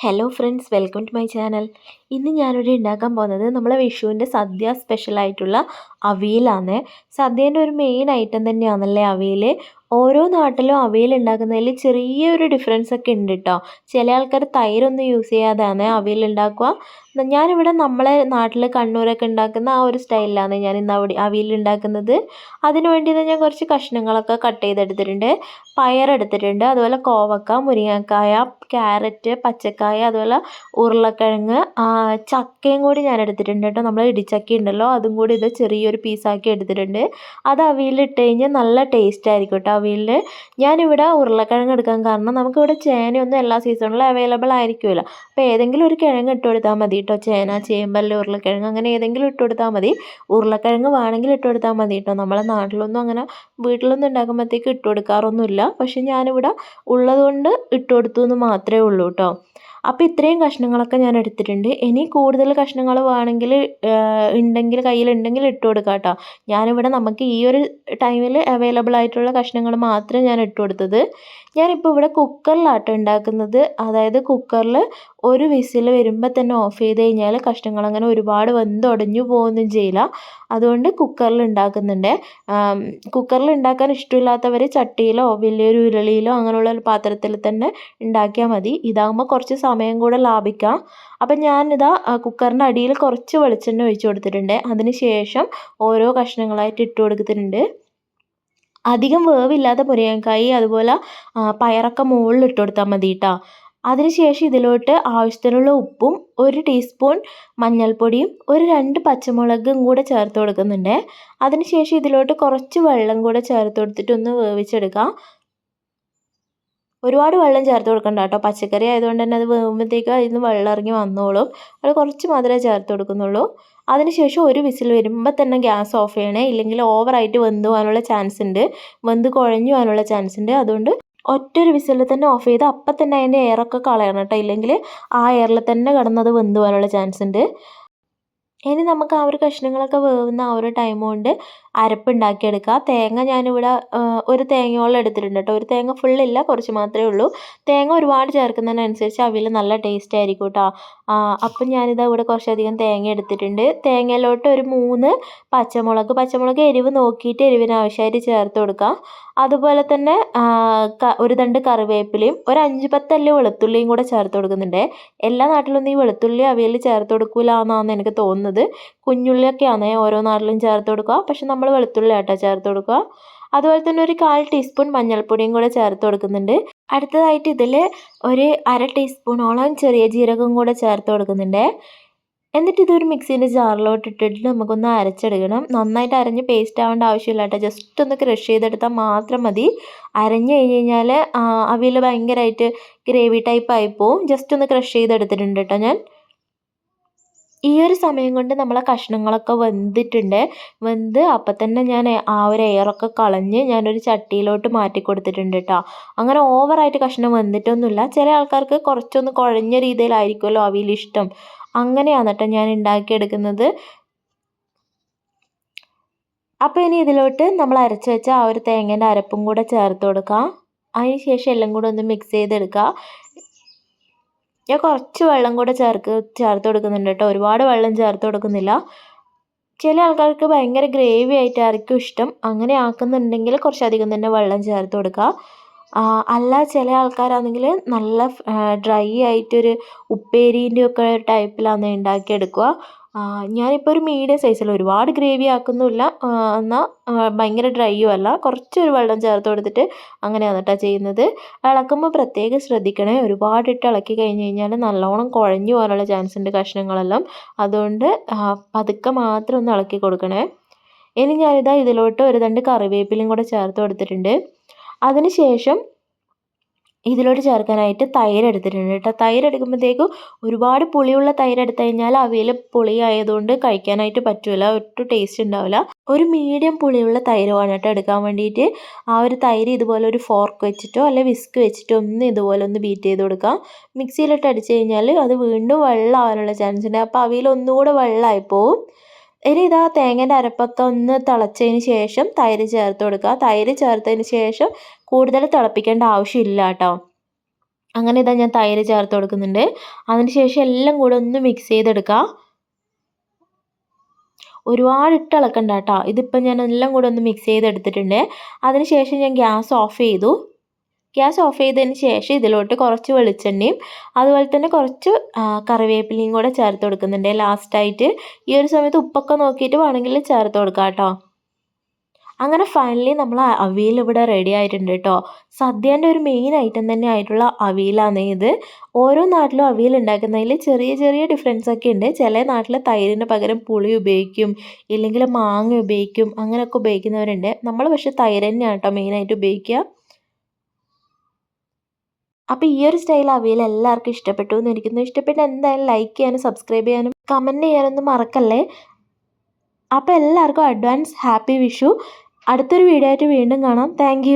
Hello friends welcome to my channel ഇന്ന് ഞാനിവിടെ ഉണ്ടാക്കാൻ പോകുന്നത് നമ്മളെ വിഷുവിന്റെ സദ്യ സ്പെഷ്യലായിട്ടുള്ള അവിയലാണ്. സദ്യേന്റെ ഒരു മെയിൻ ഐറ്റം തന്നെയാണല്ലേ അവിയൽ ഓരോ നാട്ടിലും അവയിൽ ഉണ്ടാക്കുന്നതിൽ ചെറിയൊരു ഡിഫറൻസ് ഒക്കെ ഉണ്ട് കേട്ടോ ചില ആൾക്കാർ തൈരൊന്നും യൂസ് ചെയ്യാതെയാണ് അവയിൽ ഉണ്ടാക്കുക. ഞാനിവിടെ നമ്മളെ നാട്ടിൽ കണ്ണൂരൊക്കെ ഉണ്ടാക്കുന്ന ആ ഒരു സ്റ്റൈലിലാണ് ഞാൻ ഇന്ന് അവിടെ അവിയൽ ഉണ്ടാക്കുന്നത്. അതിന് വേണ്ടി ഞാൻ കുറച്ച് കഷ്ണങ്ങളൊക്കെ കട്ട് ചെയ്തെടുത്തിട്ടുണ്ട്. പയറെടുത്തിട്ടുണ്ട് അതുപോലെ കോവക്ക മുരിങ്ങക്കായ ക്യാരറ്റ് പച്ചക്കായ അതുപോലെ ഉരുളക്കിഴങ്ങ് ചക്കയും കൂടി ഞാൻ എടുത്തിട്ടുണ്ട് കേട്ടോ നമ്മൾ ഇടിച്ചക്ക ഉണ്ടല്ലോ അതും കൂടി ഇത് ചെറിയൊരു പീസാക്കി എടുത്തിട്ടുണ്ട്. അത് അവിയലിട്ട് കഴിഞ്ഞാൽ നല്ല ടേസ്റ്റ് ആയിരിക്കും കേട്ടോ അവിയലിൽ ഞാനിവിടെ ഉരുളക്കിഴങ്ങ് എടുക്കാൻ കാരണം നമുക്കിവിടെ ചേനയൊന്നും എല്ലാ സീസണിലും അവൈലബിൾ ആയിരിക്കുമല്ലോ അപ്പോൾ ഏതെങ്കിലും ഒരു കിഴങ്ങ് ഇട്ട് കൊടുത്താൽ മതി കേട്ടോ ചേന ചേമ്പല്ല ഉരുളക്കിഴങ്ങ് അങ്ങനെ ഏതെങ്കിലും ഇട്ട് കൊടുത്താൽ മതി. ഉരുളക്കിഴങ്ങ് വേണമെങ്കിൽ ഇട്ട് കൊടുത്താൽ മതി കേട്ടോ നമ്മളെ നാട്ടിലൊന്നും അങ്ങനെ വീട്ടിലൊന്നും ഉണ്ടാക്കുമ്പോഴത്തേക്ക് ഇട്ട് കൊടുക്കാറൊന്നുമില്ല. പക്ഷെ ഞാനിവിടെ ഉള്ളതുകൊണ്ട് ഇട്ട് കൊടുത്തു എന്ന് മാത്രമേ ഉള്ളൂ കേട്ടോ അപ്പോൾ ഇത്രയും കഷ്ണങ്ങളൊക്കെ ഞാൻ എടുത്തിട്ടുണ്ട്. ഇനി കൂടുതൽ കഷ്ണങ്ങൾ വേണമെങ്കിൽ ഉണ്ടെങ്കിൽ കയ്യിലുണ്ടെങ്കിൽ ഇട്ട് കൊടുക്കാം കേട്ടോ. ഞാനിവിടെ നമുക്ക് ഈ ഒരു ടൈമിൽ അവൈലബിൾ ആയിട്ടുള്ള കഷ്ണങ്ങൾ മാത്രമേ ഞാൻ ഇട്ട് കൊടുത്തത്. ഞാനിപ്പോൾ ഇവിടെ കുക്കറിലാട്ടോ ഉണ്ടാക്കുന്നത്. അതായത് കുക്കറിൽ ഒരു വിസിൽ വരുമ്പോൾ തന്നെ ഓഫ് ചെയ്ത് കഴിഞ്ഞാൽ കഷ്ണങ്ങൾ അങ്ങനെ ഒരുപാട് വെന്തൊടഞ്ഞു പോകുകയൊന്നും ചെയ്യില്ല. അതുകൊണ്ട് കുക്കറിൽ ഉണ്ടാക്കുന്നുണ്ട്. കുക്കറിൽ ഉണ്ടാക്കാൻ ഇഷ്ടമില്ലാത്തവർ ചട്ടിയിലോ വലിയൊരു ഉരുളിയിലോ അങ്ങനെയുള്ള ഒരു പാത്രത്തിൽ തന്നെ ഉണ്ടാക്കിയാൽ മതി. ഇതാകുമ്പോൾ കുറച്ച് സമയം കൂടെ ലാഭിക്കാം. അപ്പം ഞാനിതാ കുക്കറിന്റെ അടിയിൽ കുറച്ച് വെളിച്ചെണ്ണ ഒഴിച്ച് കൊടുത്തിട്ടുണ്ട്. അതിന് ശേഷം ഓരോ കഷ്ണങ്ങളായിട്ട് ഇട്ട് കൊടുത്തിട്ടുണ്ട്. അധികം വേവില്ലാത്ത മുരിങ്ങക്കായി അതുപോലെ പയറൊക്കെ മുകളിൽ ഇട്ട് കൊടുത്താൽ മതി കേട്ടോ അതിനുശേഷം ഇതിലോട്ട് ആവശ്യത്തിനുള്ള ഉപ്പും ഒരു ടീസ്പൂൺ മഞ്ഞൾപ്പൊടിയും ഒരു രണ്ട് പച്ചമുളകും കൂടെ ചേർത്ത് കൊടുക്കുന്നുണ്ട്. അതിനുശേഷം ഇതിലോട്ട് കുറച്ച് വെള്ളം കൂടെ ചേർത്ത് കൊടുത്തിട്ട് ഒന്ന് വേവിച്ചെടുക്കാം. ഒരുപാട് വെള്ളം ചേർത്ത് കൊടുക്കണ്ട കേട്ടോ. പച്ചക്കറി ആയതുകൊണ്ട് തന്നെ അത് വേകുമ്പോഴത്തേക്കും അതിൽ നിന്ന് വെള്ളം ഇറങ്ങി വന്നോളും. അത് കുറച്ച് മാത്രമേ ചേർത്ത് കൊടുക്കുന്നുള്ളൂ. അതിനുശേഷം ഒരു വിസിൽ വരുമ്പോൾ തന്നെ ഗ്യാസ് ഓഫ് ചെയ്യണേ. ഇല്ലെങ്കിൽ ഓവറായിട്ട് വെന്ത് പോകാനുള്ള ചാൻസ് ഉണ്ട്. വെന്ത് കുഴഞ്ഞു പോകാനുള്ള ചാൻസ് ഉണ്ട്. അതുകൊണ്ട് ഒറ്റൊരു വിസിലിൽ തന്നെ ഓഫ് ചെയ്ത് അപ്പം തന്നെ അതിന്റെ എയറൊക്കെ കളയണം കേട്ടോ. ഇല്ലെങ്കിൽ ആ എയറിൽ തന്നെ കിടന്നത് വെന്ത് പോകാനുള്ള ചാൻസ് ഉണ്ട്. ഇനി നമുക്ക് ആ ഒരു കഷ്ണങ്ങളൊക്കെ വേവുന്ന ആ ഒരു ടൈം കൊണ്ട് അരപ്പുണ്ടാക്കിയെടുക്കുക. തേങ്ങ ഞാനിവിടെ ഒരു തേങ്ങയോളം എടുത്തിട്ടുണ്ട് കേട്ടോ. ഒരു തേങ്ങ ഫുള്ളില്ല കുറച്ച് മാത്രമേ ഉള്ളൂ. തേങ്ങ ഒരുപാട് ചേർക്കുന്നതിനനുസരിച്ച് അവിൽ നല്ല ടേസ്റ്റ് ആയിരിക്കും കേട്ടോ. അപ്പം ഞാനിതാ ഇവിടെ കുറച്ചധികം തേങ്ങ എടുത്തിട്ടുണ്ട്. തേങ്ങയിലോട്ട് ഒരു മൂന്ന് പച്ചമുളക് പച്ചമുളക് എരിവ് നോക്കിയിട്ട് എരിവിന് ആവശ്യമായിട്ട് ചേർത്ത് കൊടുക്കാം അതുപോലെ തന്നെ ഒരു രണ്ട് കറിവേപ്പിലയും ഒരു അഞ്ച് പത്തല്ലി വെളുത്തുള്ളിയും കൂടെ ചേർത്ത് കൊടുക്കുന്നുണ്ട്. എല്ലാ നാട്ടിലൊന്നും ഈ വെളുത്തുള്ളി അവിയൽ ചേർത്ത് കൊടുക്കില്ല എന്നാണ് എനിക്ക് തോന്നുന്നത്. കുഞ്ഞുള്ളിയൊക്കെയാണ് ഓരോ നാട്ടിലും ചേർത്ത് കൊടുക്കുക. പക്ഷെ നമ്മൾ വെളുത്തുള്ളി ആട്ടോ ചേർത്ത് കൊടുക്കുക. അതുപോലെ തന്നെ ഒരു കാൽ ടീസ്പൂൺ മഞ്ഞൾപ്പൊടിയും കൂടെ ചേർത്ത് കൊടുക്കുന്നുണ്ട്. അടുത്തതായിട്ട് ഇതിൽ ഒരു അര ടീസ്പൂണോളം ചെറിയ ജീരകം കൂടെ ചേർത്ത് കൊടുക്കുന്നുണ്ട്. എന്നിട്ട് ഇതൊരു മിക്സീന്റെ ജാറിലോട്ട് ഇട്ടിട്ട് നമുക്കൊന്ന് അരച്ചെടുക്കണം. നന്നായിട്ട് അരഞ്ഞ് പേസ്റ്റ് ആവേണ്ട ആവശ്യമില്ല കേട്ടോ. ജസ്റ്റ് ഒന്ന് ക്രഷ് ചെയ്തെടുത്താൽ മാത്രം മതി. അരഞ്ഞു കഴിഞ്ഞ് കഴിഞ്ഞാൽ അവിയൽ ഭയങ്കരമായിട്ട് ഗ്രേവി ടൈപ്പ് ആയിപ്പോവും ജസ്റ്റ് ഒന്ന് ക്രഷ് ചെയ്തെടുത്തിട്ടുണ്ട് കേട്ടോ ഞാൻ. ഈ ഒരു സമയം കൊണ്ട് നമ്മളെ കഷ്ണങ്ങളൊക്കെ വെന്തിട്ടുണ്ട്. വെന്ത് അപ്പം തന്നെ ഞാൻ ആ ഒരു എയറൊക്കെ കളഞ്ഞ് ഞാനൊരു ചട്ടിയിലോട്ട് മാറ്റി കൊടുത്തിട്ടുണ്ട് കേട്ടോ അങ്ങനെ ഓവറായിട്ട് കഷ്ണം വെന്തിട്ടൊന്നുമില്ല. ചില ആൾക്കാർക്ക് കുറച്ചൊന്ന് കുഴഞ്ഞ രീതിയിലായിരിക്കുമല്ലോ അവിയൽ ഇഷ്ടം. അങ്ങനെയാണ് കേട്ടോ ഞാൻ ഉണ്ടാക്കിയെടുക്കുന്നത്. അപ്പോൾ ഇനി ഇതിലോട്ട് നമ്മൾ അരച്ച് വെച്ച ആ ഒരു തേങ്ങേന്റെ അരപ്പും കൂടെ ചേർത്ത് കൊടുക്കാം. അതിന് ശേഷം എല്ലാം കൂടെ ഒന്ന് മിക്സ് ചെയ്തെടുക്കുക ഞാൻ കുറച്ച് വെള്ളം കൂടെ ചേർക്ക് ചേർത്ത് കൊടുക്കുന്നുണ്ട് കേട്ടോ. ഒരുപാട് വെള്ളം ചേർത്ത് കൊടുക്കുന്നില്ല. ചില ആൾക്കാർക്ക് ഭയങ്കര ഗ്രേവി ആയിട്ടായിരിക്കും ഇഷ്ടം. അങ്ങനെ ആക്കുന്നുണ്ടെങ്കിൽ കുറച്ചധികം തന്നെ വെള്ളം ചേർത്ത് കൊടുക്കുക. അല്ല ചില ആൾക്കാരാണെങ്കിൽ നല്ല ഡ്രൈ ആയിട്ടൊരു ഉപ്പേരീന്റെ ഒക്കെ ടൈപ്പിലാണ് ഉണ്ടാക്കിയെടുക്കുക. ഞാനിപ്പോൾ ഒരു മീഡിയം സൈസിൽ ഒരുപാട് ഗ്രേവി ആക്കുന്നുമില്ല. എന്നാൽ ഭയങ്കര ഡ്രൈയും അല്ല. കുറച്ചൊരു വെള്ളം ചേർത്ത് കൊടുത്തിട്ട് അങ്ങനെയാണ് കേട്ടോ ചെയ്യുന്നത്. ഇളക്കുമ്പോൾ പ്രത്യേകം ശ്രദ്ധിക്കണേ. ഒരുപാടിട്ട് ഇളക്കി കഴിഞ്ഞ് കഴിഞ്ഞാൽ നല്ലോണം കുഴഞ്ഞു പോകാനുള്ള ചാൻസ് ഉണ്ട് കഷ്ണങ്ങളെല്ലാം. അതുകൊണ്ട് പതുക്കെ മാത്രം ഒന്ന് ഇളക്കി കൊടുക്കണേ. ഇനി ഞാനിതാ ഇതിലോട്ട് ഒരു രണ്ട് കറിവേപ്പിലയും കൂടെ ചേർത്ത് കൊടുത്തിട്ടുണ്ട്. അതിന് ശേഷം ഇതിലോട്ട് ചേർക്കാനായിട്ട് തൈര് എടുത്തിട്ടുണ്ട് കേട്ടോ. തൈര് എടുക്കുമ്പോഴത്തേക്കും ഒരുപാട് പുളിയുള്ള തൈര് എടുത്തു കഴിഞ്ഞാൽ അവയിൽ പുളി ആയതുകൊണ്ട് കഴിക്കാനായിട്ട് പറ്റില്ല ഒട്ടും ടേസ്റ്റ് ഉണ്ടാവില്ല. ഒരു മീഡിയം പുളിയുള്ള തൈര് വേണം കേട്ടോ എടുക്കാൻ വേണ്ടിയിട്ട്. ആ ഒരു തൈര് ഇതുപോലെ ഒരു ഫോർക്ക് വെച്ചിട്ടോ അല്ലെ വിസ്ക് വെച്ചിട്ടോ ഒന്ന് ഇതുപോലെ ഒന്ന് ബീറ്റ് ചെയ്ത് കൊടുക്കാം. മിക്സിയിലിട്ട് അടിച്ചു കഴിഞ്ഞാൽ അത് വീണ്ടും വെള്ളം ആവാനുള്ള ചാൻസ് ഉണ്ട്. അപ്പോൾ അവയിൽ ഒന്നുകൂടെ വെള്ളമായി പോവും ഇനി ഇതാ തേങ്ങേന്റെ അരപ്പൊക്കെ ഒന്ന് തിളച്ചതിന് ശേഷം തൈര് ചേർത്ത് കൊടുക്കുക. തൈര് ചേർത്തതിന് ശേഷം കൂടുതൽ തിളപ്പിക്കേണ്ട ആവശ്യമില്ല കേട്ടോ. അങ്ങനെ ഇതാ ഞാൻ തൈര് ചേർത്ത് കൊടുക്കുന്നുണ്ട്. അതിന് ശേഷം എല്ലാം കൂടെ ഒന്ന് മിക്സ് ചെയ്തെടുക്കുക. ഒരുപാട് ഇട്ട് ഇളക്കണ്ട കേട്ടോ. ഇതിപ്പോൾ ഞാൻ എല്ലാം കൂടെ ഒന്ന് മിക്സ് ചെയ്തെടുത്തിട്ടുണ്ട്. അതിന് ശേഷം ഞാൻ ഗ്യാസ് ഓഫ് ചെയ്തു. ഗ്യാസ് ഓഫ് ചെയ്തതിന് ശേഷം ഇതിലോട്ട് കുറച്ച് വെളിച്ചെണ്ണയും അതുപോലെ തന്നെ കുറച്ച് കറിവേപ്പിലയും കൂടെ ചേർത്ത് കൊടുക്കുന്നുണ്ട്. ലാസ്റ്റായിട്ട് ഈ ഒരു സമയത്ത് ഉപ്പൊക്കെ നോക്കിയിട്ട് വേണമെങ്കിൽ ചേർത്ത് കൊടുക്കാം കേട്ടോ. അങ്ങനെ ഫൈനലി നമ്മൾ അവിയൽ ഇവിടെ റെഡി ആയിട്ടുണ്ട് കേട്ടോ. സദ്യേന്റെ ഒരു മെയിൻ ഐറ്റം തന്നെ ആയിട്ടുള്ള അവിയലാണ് ഇത്. ഓരോ നാട്ടിലും അവിയൽ ഉണ്ടാക്കുന്നതിൽ ചെറിയ ചെറിയ ഡിഫറൻസ് ഒക്കെ ഉണ്ട്. ചില നാട്ടിൽ തൈരിന് പകരം പുളി ഉപയോഗിക്കും ഇല്ലെങ്കിൽ മാങ്ങ ഉപയോഗിക്കും അങ്ങനെയൊക്കെ ഉപയോഗിക്കുന്നവരുണ്ട്. നമ്മൾ പക്ഷേ തൈര് തന്നെയാണ് കേട്ടോ മെയിനായിട്ട് ഉപയോഗിക്കുക. അപ്പോൾ ഈ ഒരു സ്റ്റൈൽ അവയിൽ എല്ലാവർക്കും ഇഷ്ടപ്പെട്ടു എന്ന് എനിക്കൊന്ന് ഇഷ്ടപ്പെട്ട എന്തായാലും ലൈക്ക് ചെയ്യാനും സബ്സ്ക്രൈബ് ചെയ്യാനും കമന്റ് ചെയ്യാനൊന്നും മറക്കല്ലേ? അപ്പോൾ എല്ലാവർക്കും അഡ്വാൻസ് ഹാപ്പി വിഷു. അടുത്തൊരു വീഡിയോ ആയിട്ട് വീണ്ടും കാണാം. താങ്ക്